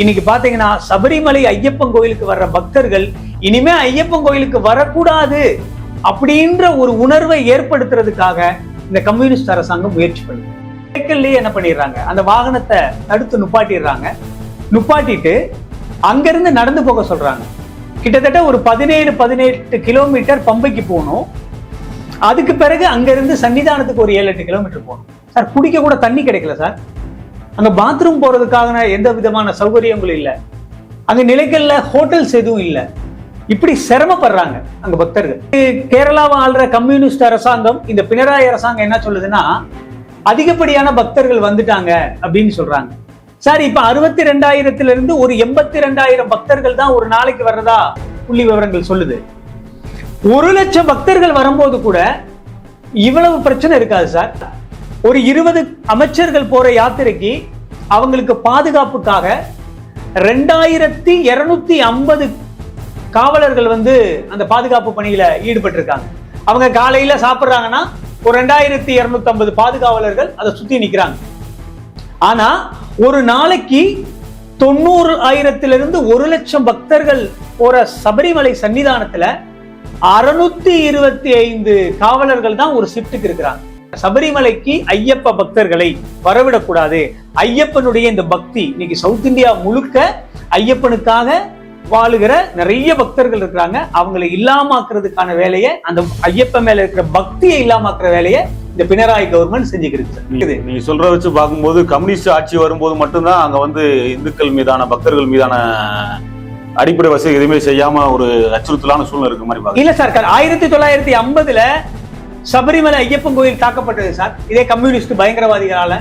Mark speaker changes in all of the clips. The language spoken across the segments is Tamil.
Speaker 1: இன்னைக்கு பாத்தீங்கன்னா சபரிமலை ஐயப்பன் கோயிலுக்கு வர்ற பக்தர்கள் இனிமே ஐயப்பன் கோயிலுக்கு வரக்கூடாது அப்படின்ற ஒரு உணர்வை ஏற்படுத்துறதுக்காக இந்த கம்யூனிஸ்ட் அரசாங்கம் முயற்சி பண்ணுது. சைக்கிள்லயே என்ன பண்ணிடுறாங்க? அந்த வாகனத்தை தடுத்து நுப்பாட்டிடுறாங்க. நுப்பாட்டிட்டு அங்கிருந்து நடந்து போக சொல்றாங்க. கிட்டத்தட்ட ஒரு பதினேழு பதினெட்டு கிலோமீட்டர் பம்பைக்கு போகணும். அதுக்கு பிறகு அங்கிருந்து சன்னிதானத்துக்கு ஒரு ஏழு எட்டு கிலோமீட்டர் போகணும். சார் குடிக்க கூட தண்ணி கிடைக்கல சார். அங்க பாத்ரூம் போறதுக்கான எந்த விதமான சௌகரியங்களும் இல்லை. அங்கே நிலைக்கல்ல ஹோட்டல்ஸ் எதுவும் இல்லை. இப்படி சிரமப்படுறாங்க அங்க பக்தர்கள். கேரளாவை ஆள்ற கம்யூனிஸ்ட் அரசாங்கம் இந்த பினராயி அரசாங்கம் என்ன சொல்லுதுன்னா அதிகப்படியான பக்தர்கள் வந்துட்டாங்க அப்படின்னு சொல்றாங்க. சார் இப்ப அறுபத்தி ரெண்டாயிரத்துல இருந்து ஒரு எண்பத்தி ரெண்டாயிரம் பக்தர்கள் தான் ஒரு நாளைக்கு வர்றதா புள்ளி விவரங்கள் சொல்லுது. ஒரு லட்சம் பக்தர்கள் வரும்போது கூட இவ்வளவு பிரச்சனை இருக்காது சார். ஒரு இருபது அமைச்சர்கள் போற யாத்திரைக்கு அவங்களுக்கு பாதுகாப்புக்காக ரெண்டாயிரத்தி இருநூத்தி ஐம்பது காவலர்கள் வந்து அந்த பாதுகாப்பு பணியில ஈடுபட்டிருக்காங்க. அவங்க காலையில சாப்பிடுறாங்கன்னா ஒரு ரெண்டாயிரத்தி இருநூத்தி ஐம்பது பாதுகாவலர்கள் அதை சுத்தி நிக்கிறாங்க. ஆனா ஒரு நாளைக்கு தொண்ணூறு ஆயிரத்திலிருந்து ஒரு லட்சம் பக்தர்கள் போற சபரிமலை சன்னிதானத்துல அறுநூத்தி இருபத்தி ஐந்து காவலர்கள் தான் ஒரு ஷிப்டுக்கு இருக்கிறாங்க. சபரிமலைக்கு ஐயப்ப பக்தர்களை வரவிடக்கூடாது. ஐயப்பனுடைய இந்த பக்தி இன்னைக்கு சவுத் இந்தியா முழுக்க ஐயப்பனுக்காக வாழுகிற நிறைய பக்தர்கள் இருக்கிறாங்க. அவங்களை இல்லாமாக்குறதுக்கான வேலையை அந்த ஐயப்பன் மேல இருக்கிற பக்தியை இல்லாமாக்குற வேலையை இந்த பினராயி கவர்மெண்ட் செஞ்சுக்கிருக்கு சார்.
Speaker 2: நீங்க சொல்ற வச்சு பார்க்கும்போது கம்யூனிஸ்ட் ஆட்சி வரும்போது மட்டும்தான் அங்க வந்து இந்துக்கள் மீதான பக்தர்கள் மீதான அடிப்படை வசதி எதுவுமே செய்யாம ஒரு அச்சுறுத்தலான சூழ்நிலை இருக்க மாதிரி
Speaker 1: இல்ல சார் ஆயிரத்தி தொள்ளாயிரத்தி ஐம்பதுல சபரிமலை ஐயப்பன் கோயில் தாக்கப்பட்டது சார். இதே கம்யூனிஸ்ட் பயங்கரவாதிகளால.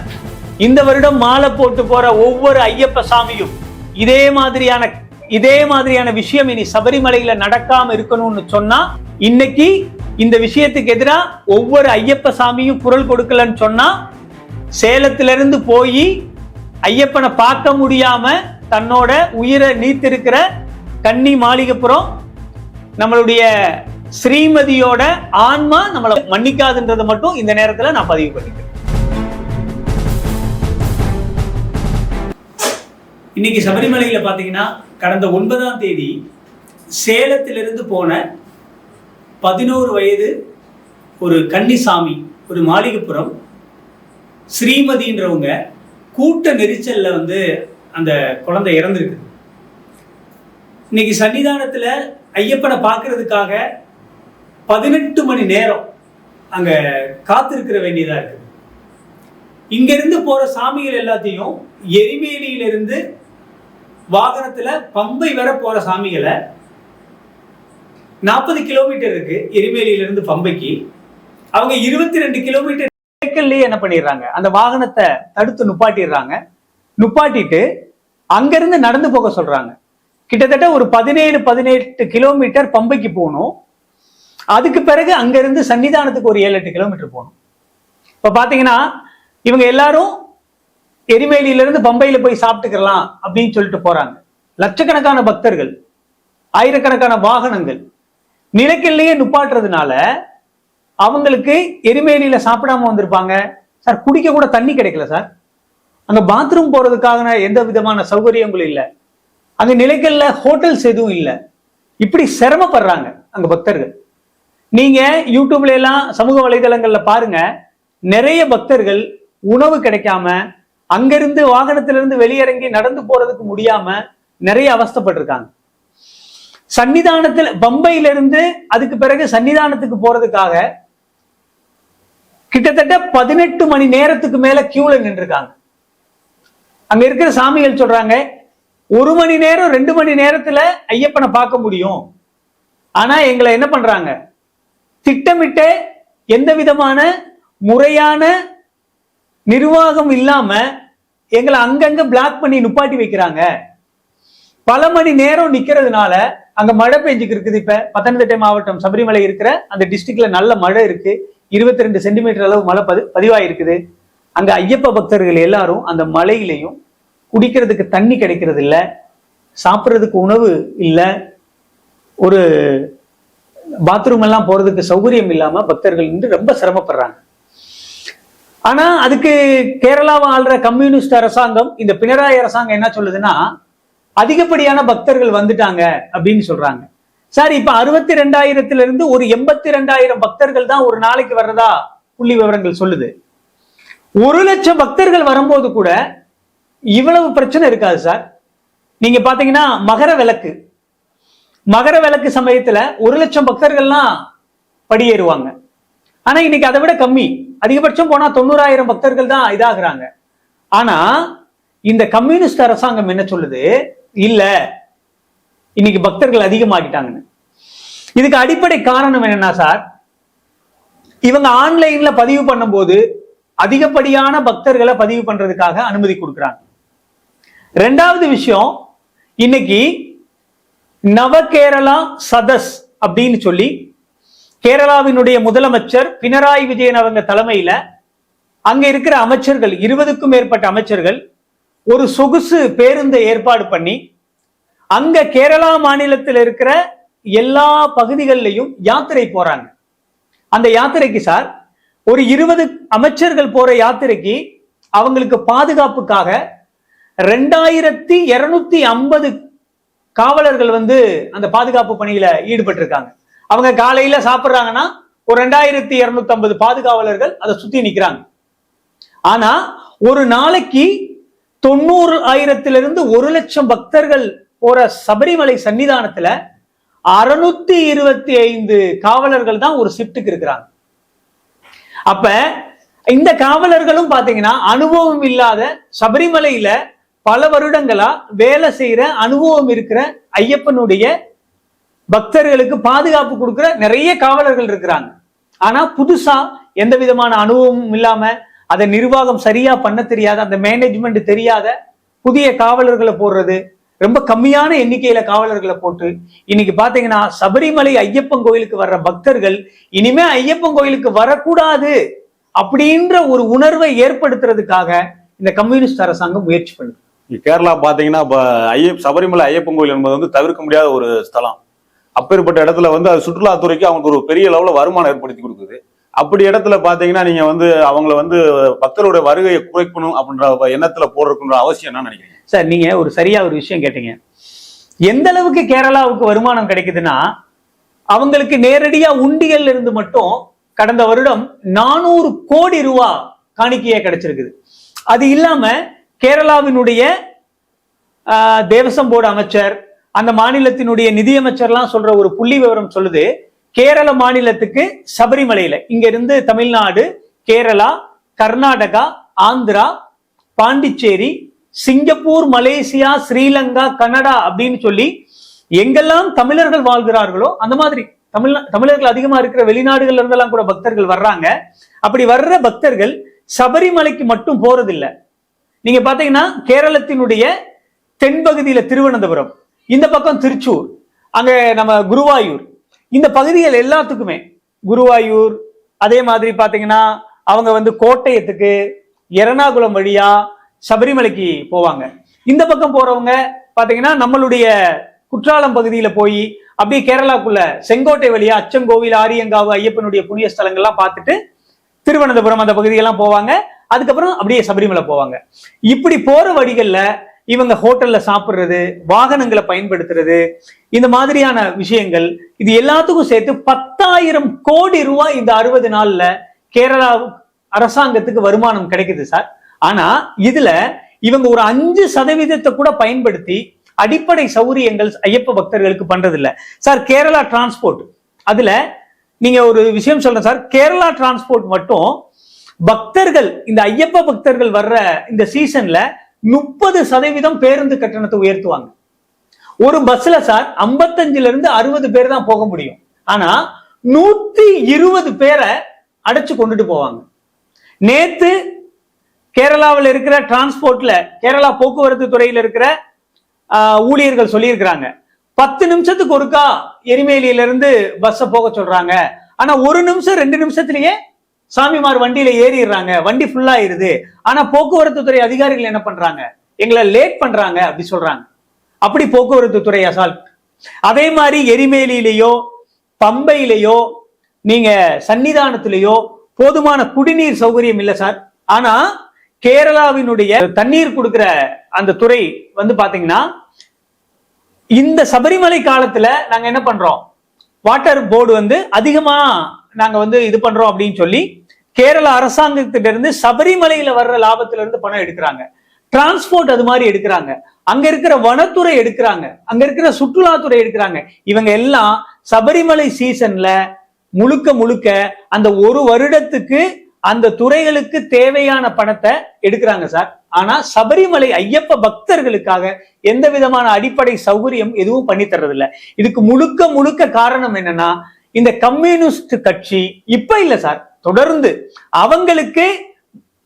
Speaker 1: இந்த வருடம் மாலை போட்டு போற ஒவ்வொரு ஐயப்ப சாமியும் இதே மாதிரியான இதே மாதிரியான விஷயம் இனி சபரிமலையில நடக்காம இருக்கணும்னு சொன்னா இன்னைக்கு இந்த விஷயத்துக்கு எதிராக ஒவ்வொரு ஐயப்ப சாமியும் குரல் கொடுக்கலன்னு சொன்னா சேலத்திலிருந்து போய் ஐயப்பனை பார்க்க முடியாம தன்னோட உயிரை நீத்திருக்கிற கன்னி மாளிகைப்புறம் நம்மளுடைய ஸ்ரீமதியோட ஆன்மா நம்மளை மன்னிக்காதுன்றதை மட்டும் இந்த நேரத்துல நான் பதிவு பண்ணிக்கிறேன். இன்னைக்கு சபரிமலையில பாத்தீங்கன்னா கடந்த ஒன்பதாம் தேதி சேலத்திலிருந்து போன பதினோரு வயது ஒரு கன்னிசாமி ஒரு மாளிகைப்புறம் ஸ்ரீமதின்றவங்க கூட்ட நெரிச்சல்ல வந்து அந்த குழந்தை இறந்துருக்குது. இன்னைக்கு சன்னிதானத்தில் ஐயப்பனை பார்க்கறதுக்காக பதினெட்டு மணி நேரம் அங்க காத்திருக்கிற வேண்டியதாக இருக்குது இங்கேருந்து போற சாமிகள் எல்லாத்தையும் எரிமேலியிலிருந்து வாகனத்துல பம்பை வர போற சாமிகளை நாற்பது கிலோமீட்டர் இருக்கு எரிமேலியிலிருந்து பம்பைக்கு. அவங்க இருபத்தி ரெண்டு கிலோமீட்டர் சைக்கிள்லேயே என்ன பண்ணிடுறாங்க? அந்த வாகனத்தை தடுத்து நுப்பாட்டிடுறாங்க. நுப்பாட்டிட்டு அங்கிருந்து நடந்து போக சொல்றாங்க. கிட்டத்தட்ட ஒரு பதினேழு பதினெட்டு கிலோமீட்டர் பம்பைக்கு போகணும். அதுக்கு பிறகு அங்கிருந்து சன்னிதானத்துக்கு ஒரு ஏழு எட்டு கிலோமீட்டர் போகணும். இப்போ பார்த்தீங்கன்னா இவங்க எல்லாரும் எரிமேலியிலிருந்து பம்பையில போய் சாப்பிட்டுக்கலாம் அப்படின்னு சொல்லிட்டு போறாங்க. லட்சக்கணக்கான பக்தர்கள் ஆயிரக்கணக்கான வாகனங்கள் நிலக்கல்லையே நுப்பாட்டுறதுனால அவங்களுக்கு எரிமேலியில சாப்பிடாம வந்திருப்பாங்க. சார் குடிக்க கூட தண்ணி கிடைக்கல சார். அங்க பாத்ரூம் போறதுக்கான எந்த விதமான சௌகரியங்களும் இல்லை. அங்க நிலைக்கல்ல ஹோட்டல்ஸ் எதுவும் இல்லை. இப்படி சிரமப்படுறாங்க அங்க பக்தர்கள். நீங்க யூடியூப்ல எல்லாம் சமூக வலைதளங்கள்ல பாருங்க. நிறைய பக்தர்கள் உணவு கிடைக்காம அங்கிருந்து வாகனத்திலிருந்து வெளியிறங்கி நடந்து போறதுக்கு முடியாம நிறைய அவஸ்தைப்பட்டிருக்காங்க. சன்னிதானத்துல பம்பையில இருந்து அதுக்கு பிறகு சன்னிதானத்துக்கு போறதுக்காக கிட்டத்தட்ட பதினெட்டு மணி நேரத்துக்கு மேல கியூல நின்றுருக்காங்க. அங்க இருக்கிற சாமிகள் சொல்றாங்க ஒரு மணி நேரம் ரெண்டு மணி நேரத்துல ஐயப்பனை பார்க்க முடியும். ஆனா எங்களை என்ன பண்றாங்க? திட்டமிட்ட எந்த விதமான முறையான நிர்வாகம் இல்லாம எங்களை அங்கங்க பிளாக் பண்ணி நுப்பாட்டி வைக்கிறாங்க. பல மணி நேரம் நிக்கிறதுனால அங்க மழை பெஞ்சுக்கு இருக்குது. இப்ப பத்தனந்திட்டை மாவட்டம் சபரிமலை இருக்கிற அந்த டிஸ்ட்ரிக்ட்ல நல்ல மழை இருக்கு. இருபத்தி ரெண்டு சென்டிமீட்டர் அளவு மழை பதி பதிவாயிருக்குது. அங்க ஐயப்ப பக்தர்கள் எல்லாரும் அந்த மலையிலையும் குடிக்கிறதுக்கு தண்ணி கிடைக்கிறது இல்லை சாப்பிட்றதுக்கு உணவு இல்லை. ஒரு பாத்ரூம் எல்லாம் போறதுக்கு சௌகரியம் இல்லாம பக்தர்கள் வந்து ரொம்ப சிரமப்படுறாங்க. ஆனா அதுக்கு கேரளாவை ஆள்ற கம்யூனிஸ்ட் அரசாங்கம் இந்த பினராயி அரசாங்கம் என்ன சொல்லுதுன்னா அதிகப்படியான பக்தர்கள் வந்துட்டாங்க அப்படின்னு சொல்றாங்க. சார் இப்ப அறுபத்தி ரெண்டாயிரத்துல இருந்து ஒரு எண்பத்தி ரெண்டாயிரம் பக்தர்கள் தான் ஒரு நாளைக்கு வர்றதா புள்ளி விவரங்கள் சொல்லுது. ஒரு லட்சம் பக்தர்கள் வரும்போது கூட இவ்வளவு பிரச்சனை இருக்காது சார். நீங்க பாத்தீங்கன்னா மகர விளக்கு. மகர விளக்கு சமயத்துல ஒரு லட்சம் பக்தர்கள்லாம் படியேறுவாங்க. ஆனா இன்னைக்கு அதை விட கம்மி. அதிகபட்சம் போனா தொண்ணூறாயிரம் பக்தர்கள் தான் இதாகிறாங்க. ஆனா இந்த கம்யூனிஸ்ட் அரசாங்கம் என்ன சொல்லுது? இல்ல இன்னைக்கு பக்தர்கள் அதிகமாகிட்டாங்கன்னு. இதுக்கு அடிப்படை காரணம் என்னன்னா சார் இவங்க ஆன்லைன்ல பதிவு பண்ணும்போது அதிகப்படியான பக்தர்களை பதிவு பண்றதுக்காக அனுமதி கொடுக்குறாங்க. ரெண்டாவது விஷயம் இன்னைக்கு நவகேரளா சதஸ் அப்படின்னு சொல்லி கேரளாவினுடைய முதலமைச்சர் பினராயி விஜயன் அவங்க தலைமையில அங்க இருக்கிற அமைச்சர்கள் இருபதுக்கும் மேற்பட்ட அமைச்சர்கள் ஒரு சொகுசு பேருந்தை ஏற்பாடு பண்ணி அங்க கேரளா மாநிலத்தில் இருக்கிற எல்லா பகுதிகளிலையும் யாத்திரை போறாங்க. அந்த யாத்திரைக்கு சார் ஒரு இருபது அமைச்சர்கள் போற யாத்திரைக்கு அவங்களுக்கு பாதுகாப்புக்காக ரெண்டாயிரத்தி இருநூத்தி ஐம்பது காவலர்கள் வந்து அந்த பாதுகாப்பு பணியில ஈடுபட்டிருக்காங்க. அவங்க காலையில சாப்பிடுறாங்கன்னா ஒரு ரெண்டாயிரத்தி இருநூத்தி ஐம்பது பாதுகாவலர்கள் அதை சுத்தி நிக்கிறாங்க. ஆனா ஒரு நாளைக்கு தொண்ணூறு ஆயிரத்திலிருந்து ஒரு லட்சம் பக்தர்கள் போற சபரிமலை சன்னிதானத்துல அறுநூத்தி இருபத்தி ஐந்து காவலர்கள் தான் ஒரு ஷிப்டுக்கு இருக்கிறாங்க. அப்ப இந்த காவலர்களும் பாத்தீங்கன்னா அனுபவம் இல்லாத சபரிமலையில பல வருடங்களா வேலை செய்யற அனுபவம் இருக்கிற ஐயப்பனுடைய பக்தர்களுக்கு பாதுகாப்பு கொடுக்கிற நிறைய காவலர்கள் இருக்கிறாங்க. ஆனா புதுசா எந்த விதமான அனுபவமும் இல்லாம அதை நிர்வாகம் சரியா பண்ண தெரியாத அந்த மேனேஜ்மெண்ட் தெரியாத புதிய காவலர்களை போடுறது ரொம்ப கம்மியான எண்ணிக்கையில காவலர்களை போட்டு இன்னைக்கு பாத்தீங்கன்னா சபரிமலை ஐயப்பன் கோயிலுக்கு வர்ற பக்தர்கள் இனிமே ஐயப்பன் கோயிலுக்கு வரக்கூடாது அப்படின்ற ஒரு உணர்வை ஏற்படுத்துறதுக்காக இந்த கம்யூனிஸ்ட் அரசாங்கம் முயற்சி பண்ணுது.
Speaker 2: கேரளா பார்த்தீங்கன்னா இப்போ ஐயப் சபரிமலை ஐயப்பன் கோயில் என்பது வந்து தவிர்க்க முடியாத ஒரு ஸ்தலம். அப்பேற்பட்ட இடத்துல வந்து அது சுற்றுலாத்துறைக்கு அவங்களுக்கு ஒரு பெரிய லெவலில் வருமானம் ஏற்படுத்தி கொடுக்குது. அப்படி இடத்துல பார்த்தீங்கன்னா நீங்க வந்து அவங்கள வந்து பக்தருடைய வருகையை குறைக்கணும் அப்படின்ற எண்ணத்துல போடுறதுக்குன்ற அவசியம் என்ன நினைக்கிறீங்க?
Speaker 1: சார் நீங்க ஒரு சரியாக ஒரு விஷயம் கேட்டீங்க. எந்த அளவுக்கு கேரளாவுக்கு வருமானம் கிடைக்குதுன்னா அவங்களுக்கு நேரடியா உண்டியல்ல இருந்து மட்டும் கடந்த வருடம் நானூறு கோடி ரூபா காணிக்கையே கிடைச்சிருக்குது. அது இல்லாம கேரளாவினுடைய ஆஹ், தேவசம் போர்டு அமைச்சர் அந்த மாநிலத்தினுடைய நிதியமைச்சர்லாம் சொல்ற ஒரு புள்ளி விவரம் சொல்லுது. கேரள மாநிலத்துக்கு சபரிமலையில இங்க இருந்து Tamil Nadu Kerala Karnataka Andhra Pondicherry Singapore Malaysia Sri Lanka Canada அப்படின்னு சொல்லி எங்கெல்லாம் தமிழர்கள் வாழ்கிறார்களோ அந்த மாதிரி தமிழ் தமிழர்கள் அதிகமா இருக்கிற வெளிநாடுகள்ல இருந்தெல்லாம் கூட பக்தர்கள் வர்றாங்க. அப்படி வர்ற பக்தர்கள் சபரிமலைக்கு மட்டும் போறதில்ல. நீங்க பாத்தீங்கன்னா கேரளத்தினுடைய தென்பகுதியில திருவனந்தபுரம் இந்த பக்கம் திருச்சூர் அங்க நம்ம குருவாயூர். இந்த பகுதிகள் எல்லாத்துக்குமே குருவாயூர் அதே மாதிரி பாத்தீங்கன்னா அவங்க வந்து கோட்டயத்துக்கு எறணாகுளம் வழியா சபரிமலைக்கு போவாங்க. இந்த பக்கம் போறவங்க பாத்தீங்கன்னா நம்மளுடைய குற்றாலம் பகுதியில போய் அப்படியே கேரளாக்குள்ள செங்கோட்டை வழியா அச்சங்கோவில் ஆரியங்காவு ஐயப்பனுடைய புண்ணிய ஸ்தலங்கள்லாம் பார்த்துட்டு திருவனந்தபுரம் அந்த பகுதியெல்லாம் போவாங்க. அதுக்கப்புறம் அப்படியே சபரிமலை போவாங்க. இப்படி போற வழிகள்ல இவங்க ஹோட்டல்ல சாப்பிடுறது வாகனங்களை பயன்படுத்துறது இந்த மாதிரியான விஷயங்கள் இது எல்லாத்துக்கும் சேர்த்து பத்தாயிரம் கோடி ரூபாய் இந்த அறுபது நாள்ல கேரளா அரசாங்கத்துக்கு வருமானம் கிடைக்குது சார். ஆனா இதுல இவங்க ஒரு அஞ்சு சதவீதத்தை கூட பயன்படுத்தி அடிப்படை சௌரியங்கள் ஐயப்ப பக்தர்களுக்கு பண்றது இல்ல சார் கேரளா டிரான்ஸ்போர்ட் அதுல நீங்க ஒரு விஷயம் சொல்றேன் சார். கேரளா டிரான்ஸ்போர்ட் மட்டும் பக்தர்கள் இந்த ஐயப்ப பக்தர்கள் வர்ற இந்த சீசன்ல முப்பது சதவீதம் பேருந்து கட்டணத்தை உயர்த்துவாங்க. ஒரு பஸ்ல சார் 55 இருந்து அறுபது பேர் தான் போக முடியும். ஆனா நூத்தி இருபது பேரை அடைச்சு கொண்டுட்டு போவாங்க. நேத்து கேரளாவில் இருக்கிற டிரான்ஸ்போர்ட்ல கேரளா போக்குவரத்து துறையில இருக்கிற ஊழியர்கள் சொல்லியிருக்கிறாங்க. பத்து நிமிஷத்துக்கு ஒருக்கா எரிமேலியில இருந்து போக சொல்றாங்க. ஆனா ஒரு நிமிஷம் ரெண்டு நிமிஷத்துலயே சாமிமார் வண்டியில ஏறிடுறாங்க. வண்டி ஃபுல்லா ஆயிருது. ஆனா போக்குவரத்து துறை அதிகாரிகள் என்ன பண்றாங்க? எங்களை லேட் பண்றாங்க அப்படி சொல்றாங்க. அப்படி போக்குவரத்து துறை அசால்ட் அதே மாதிரி எரிமேலியிலேயோ பம்பையிலேயோ நீங்க சன்னிதானத்திலேயோ போதுமான குடிநீர் சௌகரியம் இல்லை சார். ஆனா கேரளாவினுடைய தண்ணீர் கொடுக்கிற அந்த துறை வந்து பாத்தீங்கன்னா இந்த சபரிமலை காலத்துல நாங்க என்ன பண்றோம்? வாட்டர் போர்டு வந்து அதிகமா நாங்க வந்து இது பண்றோம் அப்படின்னு சொல்லி கேரள அரசாங்கத்திட்ட இருந்து சபரிமலையில வர்ற லாபத்துல இருந்து பணம் எடுக்கிறாங்க. டிரான்ஸ்போர்ட் அது மாதிரி எடுக்கிறாங்க. அங்க இருக்கிற வனத்துறை எடுக்கிறாங்க. அங்க இருக்கிற சுற்றுலாத்துறை எடுக்கிறாங்க. இவங்க எல்லாம் சபரிமலை சீசன்ல முழுக்க முழுக்க அந்த ஒரு வருடத்துக்கு அந்த துறைகளுக்கு தேவையான பணத்தை எடுக்கிறாங்க சார். ஆனா சபரிமலை ஐயப்ப பக்தர்களுக்காக எந்த விதமான அடிப்படை சௌகரியம் எதுவும் பண்ணி தர்றதில்ல. இதுக்கு முழுக்க முழுக்க காரணம் என்னன்னா இந்த கம்யூனிஸ்ட் கட்சி இப்ப இல்ல சார். தொடர்ந்து அவங்களுக்கு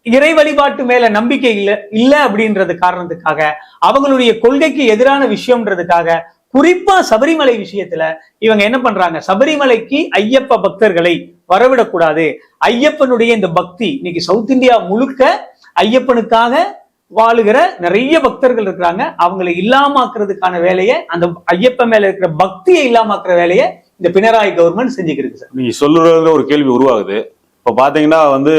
Speaker 1: இறை வழிபாட்டு மேல நம்பிக்கை இல்ல இல்ல அப்படின்றது காரணத்துக்காக அவங்களுடைய கொள்கைக்கு எதிரான விஷயம்ன்றதுக்காக குறிப்பா சபரிமலை விஷயத்துல இவங்க என்ன பண்றாங்க? சபரிமலைக்கு ஐயப்ப பக்தர்களை வரவிடக்கூடாது. ஐயப்பனுடைய இந்த பக்தி இன்னைக்கு சவுத் இந்தியா முழுக்க ஐயப்பனுக்காக வாழுகிற நிறைய பக்தர்கள் இருக்கிறாங்க. அவங்களை இல்லாமாக்குறதுக்கான வேலையை அந்த ஐயப்பன் மேல இருக்கிற பக்தியை இல்லாமாக்குற வேலையை இந்த பினராயி கவர்மெண்ட் செஞ்சுக்கிருக்கு சார்.
Speaker 2: நீங்க சொல்றதுல ஒரு கேள்வி உருவாகுது. இப்போ பார்த்தீங்கன்னா வந்து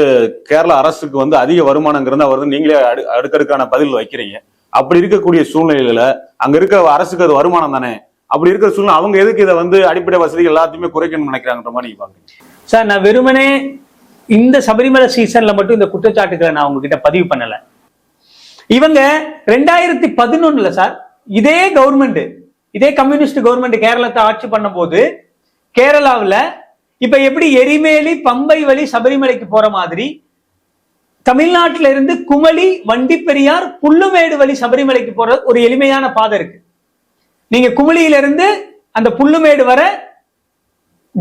Speaker 2: கேரள அரசுக்கு வந்து அதிக வருமானங்கிறத வருது. நீங்களே அடு அடுக்கடுக்கான பதில் வைக்கிறீங்க. அப்படி இருக்கக்கூடிய சூழ்நிலையில அங்க இருக்கிற அரசுக்கு அது வருமானம் தானே? அப்படி இருக்கிற சூழ்நிலை அவங்க எதுக்கு இதை வந்து அடிப்படை வசதிகள் எல்லாத்தையுமே குறைக்கணும்னு நினைக்கிறாங்கன்ற மாதிரி நீங்க பாக்குறீங்க.
Speaker 1: சார் நான் வெறுமனே இந்த சபரிமலை சீசன்ல மட்டும் இந்த குற்றச்சாட்டுகளை நான் உங்ககிட்ட பதிவு பண்ணல. இவங்க ரெண்டாயிரத்தி பதினொன்னுல சார் இதே கவர்மெண்ட் இதே கம்யூனிஸ்ட் கவர்மெண்ட் கேரளத்தை ஆட்சி பண்ணும்போது கேரளாவில் இப்ப எப்படி எரிமேலி பம்பை வழி சபரிமலைக்கு போற மாதிரி தமிழ்நாட்டில இருந்து குமளி வண்டிப்பெரியார் புல்லுமேடு வழி சபரிமலைக்கு போற ஒரு எளிமையான பாதை இருக்கு. நீங்க குமளியில இருந்து அந்த புல்லுமேடு வர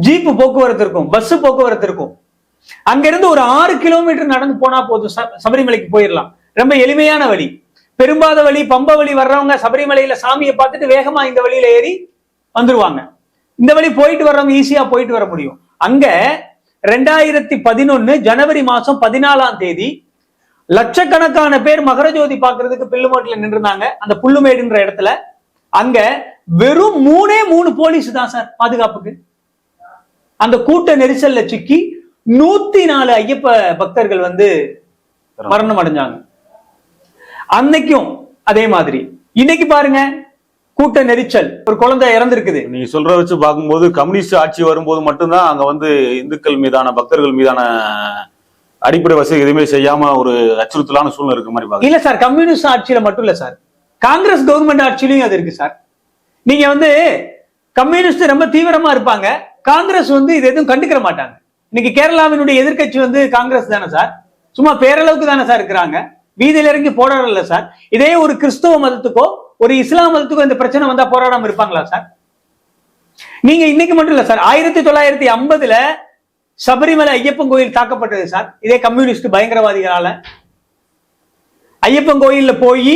Speaker 1: ஜீப்பு போக்குவரத்து இருக்கும் பஸ் போக்குவரத்து இருக்கும். அங்கிருந்து ஒரு ஆறு கிலோமீட்டர் நடந்து போனா போதும் ச- சபரிமலைக்கு போயிடலாம் ரொம்ப எளிமையான வழி. பெரும்பாத வழி பம்ப வழி வர்றவங்க சபரிமலையில சாமியை பார்த்துட்டு வேகமா இந்த வழியில ஏறி வந்துருவாங்க. இந்த வழி போயிட்டு வர்றவங்க ஈஸியா போயிட்டு வர முடியும். அங்க ரெண்டாயிரத்தி பதினொன்னு ஜனவரி மாசம் பதினாலாம் தேதி லட்சக்கணக்கான பேர் மகரஜோதி பார்க்கிறதுக்கு பில்லுமோட்டில் நின்றுருந்தாங்க. அந்த புல்லுமேடுன்ற இடத்துல அங்க வெறும் மூணே மூணு போலீஸ் தான் சார் பாதுகாப்புக்கு. அந்த கூட்ட நெரிசல்ல சிக்கி நூத்தி நாலு ஐயப்ப பக்தர்கள் வந்து மரணம் அடைஞ்சாங்க. அன்னைக்கும் அதே மாதிரி. இன்னைக்கு பாருங்க கூட்ட நெரிச்சல். ஒரு குழந்தை இறந்திருக்குது.
Speaker 2: நீங்க சொல்ற வச்சு பார்க்கும்போது கம்யூனிஸ்ட் ஆட்சி வரும்போது மட்டும்தான் அங்க வந்து இந்துக்கள் மீதான பக்தர்கள் மீதான அடிப்படை வசதி எதுவுமே செய்யாம ஒரு அச்சுறுத்தலான சூழ்நிலை இருக்க மாதிரி பாக்குறேன்
Speaker 1: இல்ல சார் கம்யூனிஸ்ட் ஆட்சியில மட்டும் இல்ல சார். காங்கிரஸ் கவர்மெண்ட் ஆட்சியிலையும் அது இருக்கு சார். நீங்க வந்து கம்யூனிஸ்ட் ரொம்ப தீவிரமா இருப்பாங்க. காங்கிரஸ் வந்து இது எதுவும் கண்டுக்கிற மாட்டாங்க. இன்னைக்கு கேரளாவினுடைய எதிர்க்கட்சி வந்து காங்கிரஸ் தானே சார்? சும்மா பேரளவுக்கு தானே சார் இருக்கிறாங்க. வீதியில இறங்கி போராடல சார். இதே ஒரு கிறிஸ்தவ மதத்துக்கோ ஒரு இஸ்லாம் மதத்துக்கும் இந்த பிரச்சனை வந்தா போராடாம இருப்பாங்களா சார்? நீங்க இன்னைக்கு மட்டும் இல்ல சார் ஆயிரத்தி தொள்ளாயிரத்தி ஐம்பதுல சபரிமலை ஐயப்பன் கோயில் தாக்கப்பட்டது சார். இதே கம்யூனிஸ்ட் பயங்கரவாதிகளால. ஐயப்பன் கோயில்ல போய்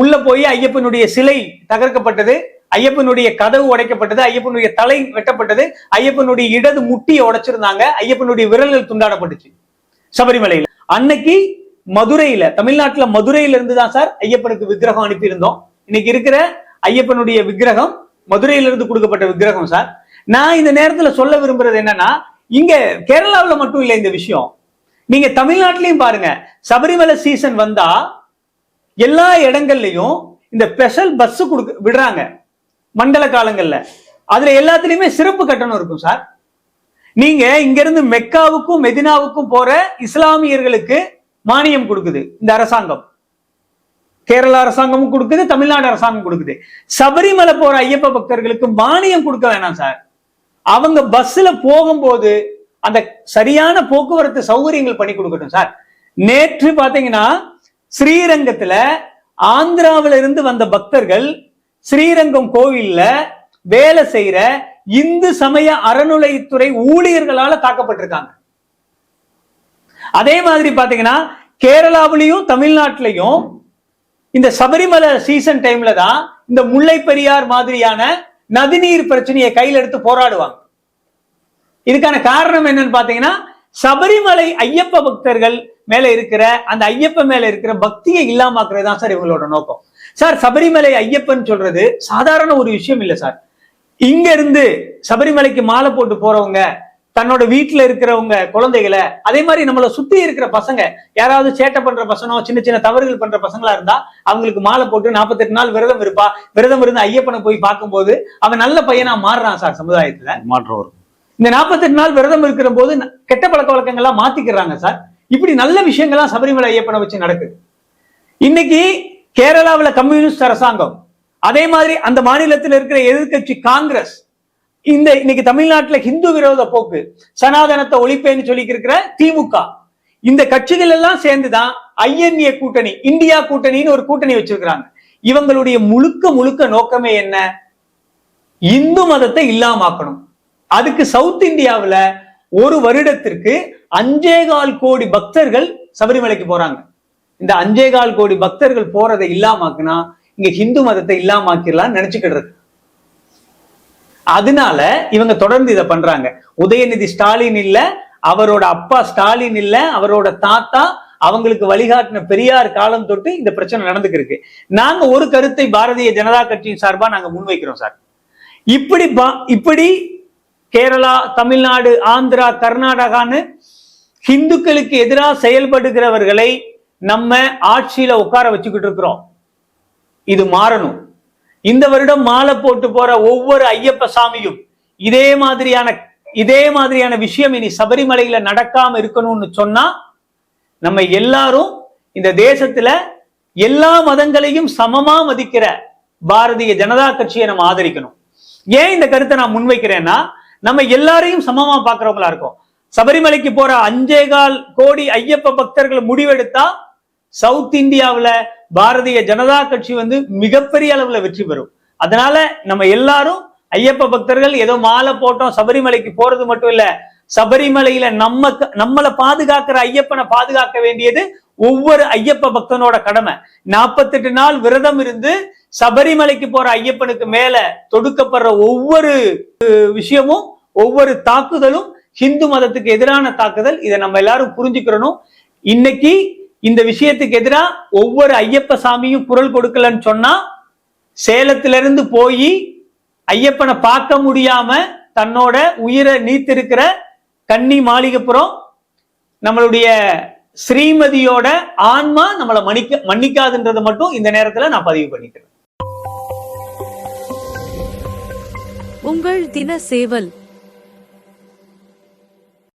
Speaker 1: உள்ள போய் ஐயப்பனுடைய சிலை தகர்க்கப்பட்டது. ஐயப்பனுடைய கதவு உடைக்கப்பட்டது ஐயப்பனுடைய தலை வெட்டப்பட்டது ஐயப்பனுடைய இடது முட்டியை உடைச்சிருந்தாங்க ஐயப்பனுடைய விரல்கள் துண்டாடப்பட்டுச்சு சபரிமலையில. அன்னைக்கு மதுரையில தமிழ்நாட்டுல மதுரையில இருந்து தான் சார் ஐயப்பனுக்கு விக்கிரகம் அனுப்பியிருந்தோம். இன்னைக்கு இருக்கிற ஐயப்பனுடைய விக்கிரகம் மதுரையில இருந்து கொடுக்கப்பட்ட விக்கிரகம் சார். நான் இந்த நேரத்துல சொல்ல விரும்புறது என்னன்னா இங்க கேரளாவுல மட்டும் இல்ல இந்த விஷயம். நீங்க தமிழ்நாட்டிலையும் பாருங்க சபரிமலை சீசன் வந்தா எல்லா இடங்கள்லயும் இந்த ஸ்பெஷல் பஸ் கொடுக்க விடுறாங்க. மண்டல காலங்கள்ல. அதுல எல்லாத்துலயுமே சிறப்பு கட்டணம் இருக்கும் சார். நீங்க இங்க இருந்து மெக்காவுக்கும் மெதினாவுக்கும் போற இஸ்லாமியர்களுக்கு மானியம் கொடுக்குது இந்த அரசாங்கம். கேரள அரசாங்கமும் கொடுக்குது தமிழ்நாடு அரசாங்கம் கொடுக்குது. சபரிமலை போற ஐயப்ப பக்தர்களுக்கு மானியம் கொடுக்க வேணாம் சார். அவங்க பஸ்ல போகும்போது அந்த சரியான போக்குவரத்து சௌகரியங்கள் பண்ணி கொடுக்கட்டும் சார். நேற்று பாத்தீங்கன்னா ஸ்ரீரங்கத்துல ஆந்திராவில இருந்து வந்த பக்தர்கள் ஸ்ரீரங்கம் கோவில்ல வேலை செய்யற இந்து சமய அறநிலைத்துறை ஊழியர்களால தாக்கப்பட்டிருக்காங்க. அதே மாதிரி பாத்தீங்கன்னா கேரளாவிலையும் தமிழ்நாட்டிலையும் இந்த சபரிமலை சீசன் டைம்ல தான் இந்த முல்லை பெரியார் மாதிரியான நதிநீர் பிரச்சனையை கையில் எடுத்து போராடுவாங்க. இதுக்கான காரணம் என்னன்னு பாத்தீங்கன்னா சபரிமலை ஐயப்ப பக்தர்கள் மேல இருக்கிற அந்த ஐயப்ப மேல இருக்கிற பக்தியை இல்லாமக்குறது தான் சார் இவங்களோட நோக்கம். சார் சபரிமலை ஐயப்பன் சொல்றது சாதாரண ஒரு விஷயம் இல்லை சார். இங்க இருந்து சபரிமலைக்கு மாலை போட்டு போறவங்க தன்னோட வீட்டுல இருக்கிறவங்க குழந்தைகளை அதே மாதிரி நம்மளை சுத்தி இருக்கிற பசங்க யாராவது சேட்டை பண்ற பசனோ சின்ன சின்ன தவறுகள் பண்ற பசங்களா இருந்தா அவங்களுக்கு மாலை போட்டு நாற்பத்தெட்டு நாள் விரதம் இருப்பா. விரதம் இருந்து ஐயப்பனை போய் பார்க்கும்போது அவன் நல்ல பையனா மாறுறான் சார் சமுதாயத்துல.
Speaker 2: மாற்றம் வரும்
Speaker 1: இந்த நாற்பத்தெட்டு நாள் விரதம் இருக்கிற போது கெட்ட பழக்க வழக்கங்கள்லாம் மாத்திக்கிறாங்க சார். இப்படி நல்ல விஷயங்கள்லாம் சபரிமலை ஐயப்பனை வச்சு நடக்குது. இன்னைக்கு கேரளாவுல கம்யூனிஸ்ட் அரசாங்கம் அதே மாதிரி அந்த மாநிலத்தில் இருக்கிற எதிர்க்கட்சி காங்கிரஸ் இந்த இன்னைக்கு தமிழ்நாட்டுல ஹிந்து விரோத போக்கு சனாதனத்தை ஒழிப்பேன்னு சொல்லி இருக்கிற திமுக. இந்த கட்சிகள் எல்லாம் சேர்ந்துதான் ஐஎன்ஏ கூட்டணி இந்தியா கூட்டணின்னு ஒரு கூட்டணி வச்சிருக்கிறாங்க. இவங்களுடைய முழுக்க முழுக்க நோக்கமே என்ன? இந்து மதத்தை இல்லாமாக்கணும். அதுக்கு சவுத் இந்தியாவுல ஒரு வருடத்திற்கு அஞ்சேகால் கோடி பக்தர்கள் சபரிமலைக்கு போறாங்க. இந்த அஞ்சேகால் கோடி பக்தர்கள் போறதை இல்லாமாக்குனா இங்க ஹிந்து மதத்தை இல்லாமாக்கிடலாம் நினைச்சுக்கிட்டு இருக்கு. அதனால இவங்க தொடர்ந்து இதை பண்றாங்க. உதயநிதி ஸ்டாலின் இல்ல அவரோட அப்பா ஸ்டாலின் இல்ல அவரோட தாத்தா அவங்களுக்கு வழிகாட்டின பெரியார் காலம் தொட்டு இந்த பிரச்சனை நடந்துக்கிருக்கு நாங்க ஒரு கருத்தை பாரதிய ஜனதா கட்சியின் சார்பா நாங்க முன்வைக்கிறோம் சார். இப்படி பா- இப்படி கேரளா தமிழ்நாடு ஆந்திரா கர்நாடகான்னு ஹிந்துக்களுக்கு எதிராக செயல்படுகிறவர்களை நம்ம ஆட்சியில உட்கார வச்சுக்கிட்டு இருக்கிறோம். இது மாறணும். இந்த வருடம் மாலை போட்டு போற ஒவ்வொரு ஐயப்ப சாமியும் இதே மாதிரியான இதே மாதிரியான விஷயம் இனி சபரிமலையில நடக்காம இருக்கணும்னு சொன்னா நம்ம எல்லாரும் இந்த தேசத்துல எல்லா மதங்களையும் சமமா மதிக்கிற பாரதிய ஜனதா கட்சியை நம்ம ஆதரிக்கணும். ஏன் இந்த கருத்தை நான் முன்வைக்கிறேன்னா நம்ம எல்லாரையும் சமமா பாக்குறவங்களா இருக்கோம். சபரிமலைக்கு போற அஞ்சே கால் கோடி ஐயப்ப பக்தர்கள் முடிவெடுத்தா சவுத் இந்தியாவுல பாரதிய ஜனதா கட்சி வந்து மிகப்பெரிய அளவில் வெற்றி பெறும். அதனால நம்ம எல்லாரும் ஐயப்ப பக்தர்கள் ஏதோ மாலை போட்டோம் சபரிமலைக்கு போறது மட்டும் இல்ல சபரிமலையில நம்ம நம்மளை பாதுகாக்கிற ஐயப்பனை பாதுகாக்க வேண்டியது ஒவ்வொரு ஐயப்ப பக்தனோட கடமை. நாற்பத்தெட்டு நாள் விரதம் இருந்து சபரிமலைக்கு போற ஐயப்பனுக்கு மேல தொடுக்கப்படுற ஒவ்வொரு விஷயமும் ஒவ்வொரு தாக்குதலும் ஹிந்து மதத்துக்கு எதிரான தாக்குதல் இதை நம்ம எல்லாரும் புரிஞ்சுக்கிறணும். இன்னைக்கு இந்த விஷயத்துக்கு எதிராக ஒவ்வொரு ஐயப்ப சாமியும் குரல் கொடுக்கலன்னு சொன்னா சேலத்திலிருந்து போய் ஐயப்பனை பார்க்க முடியாம தன்னோட உயிரை நீத்திருக்கிற கன்னி மாளிகைப்புறம் நம்மளுடைய ஸ்ரீமதியோட ஆன்மா நம்மளை மன்னிக்க மன்னிக்காதுன்றதை மட்டும் இந்த நேரத்துல நான் பதிவு பண்ணிக்கிறேன்.
Speaker 3: உங்கள் தின சேவல்